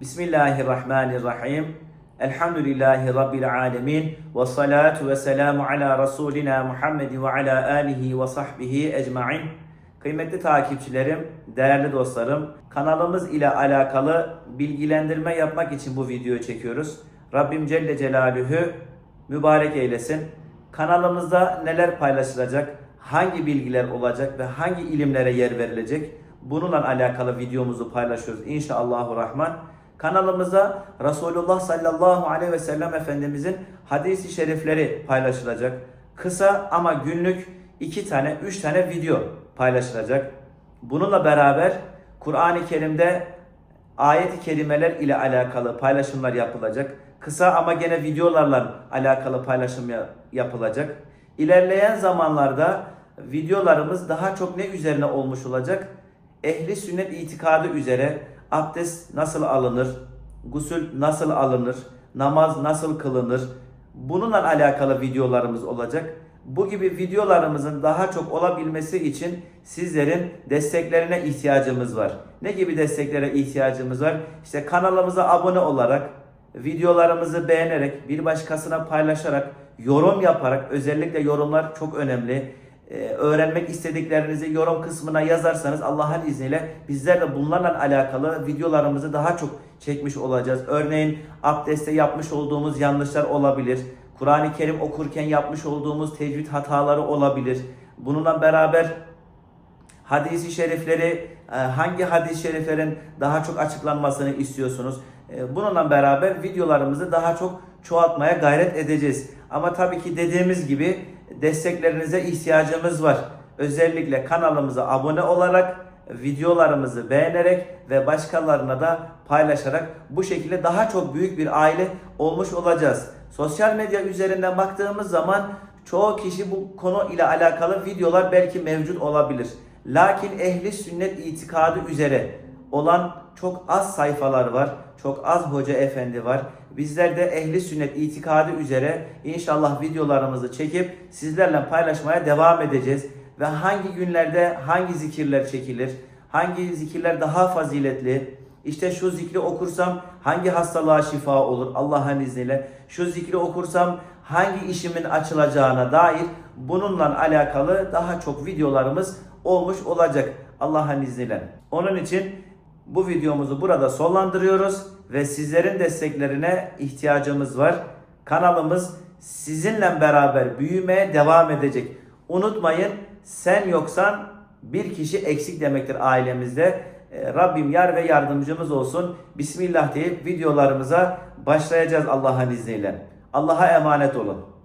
Bismillahirrahmanirrahim. Elhamdülillahi Rabbil alemin. Ve salatu ve selamu ala Resulina Muhammed ve ala alihi ve sahbihi ecmain. Kıymetli takipçilerim, değerli dostlarım, kanalımız ile alakalı bilgilendirme yapmak için bu videoyu çekiyoruz. Rabbim Celle Celaluhu mübarek eylesin. Kanalımızda neler paylaşılacak, hangi bilgiler olacak ve hangi ilimlere yer verilecek bununla alakalı videomuzu paylaşıyoruz inşallahü rahman. Kanalımızda Resulullah sallallahu aleyhi ve sellem Efendimizin hadisi şerifleri paylaşılacak. Kısa ama günlük iki tane, üç tane video paylaşılacak. Bununla beraber Kur'an-ı Kerim'de ayet-i kerimeler ile alakalı paylaşımlar yapılacak. Kısa ama gene videolarla alakalı paylaşım ya- yapılacak. İlerleyen zamanlarda videolarımız daha çok ne üzerine olmuş olacak? Ehli sünnet itikadı üzere abdest nasıl alınır? Gusül nasıl alınır? Namaz nasıl kılınır? Bununla alakalı videolarımız olacak. Bu gibi videolarımızın daha çok olabilmesi için sizlerin desteklerine ihtiyacımız var. Ne gibi desteklere ihtiyacımız var? İşte kanalımıza abone olarak, videolarımızı beğenerek, bir başkasına paylaşarak, yorum yaparak, özellikle yorumlar çok önemli. Ee, öğrenmek istediklerinizi yorum kısmına yazarsanız Allah'ın izniyle bizler de bunlarla alakalı videolarımızı daha çok çekmiş olacağız. Örneğin abdestte yapmış olduğumuz yanlışlar olabilir. Kur'an-ı Kerim okurken yapmış olduğumuz tecvid hataları olabilir. Bununla beraber hadisi şerifleri e, hangi hadis-i şeriflerin daha çok açıklanmasını istiyorsunuz? E, Bununla beraber videolarımızı daha çok çoğaltmaya gayret edeceğiz. Ama tabii ki dediğimiz gibi desteklerinize ihtiyacımız var. Özellikle kanalımıza abone olarak, videolarımızı beğenerek ve başkalarına da paylaşarak bu şekilde daha çok büyük bir aile olmuş olacağız. Sosyal medya üzerinden baktığımız zaman çoğu kişi bu konu ile alakalı videolar belki mevcut olabilir. Lakin ehli sünnet itikadı üzere olan çok az sayfalar var. Çok az hoca efendi var. Bizler de ehli sünnet itikadı üzere inşallah videolarımızı çekip sizlerle paylaşmaya devam edeceğiz. Ve hangi günlerde hangi zikirler çekilir? Hangi zikirler daha faziletli? İşte şu zikri okursam hangi hastalığa şifa olur Allah'ın izniyle? Şu zikri okursam hangi işimin açılacağına dair bununla alakalı daha çok videolarımız olmuş olacak Allah'ın izniyle. Onun için bu videomuzu burada sonlandırıyoruz ve sizlerin desteklerine ihtiyacımız var. Kanalımız sizinle beraber büyümeye devam edecek. Unutmayın sen yoksan bir kişi eksik demektir ailemizde. Ee, Rabbim yar ve yardımcımız olsun. Bismillah deyip videolarımıza başlayacağız Allah'ın izniyle. Allah'a emanet olun.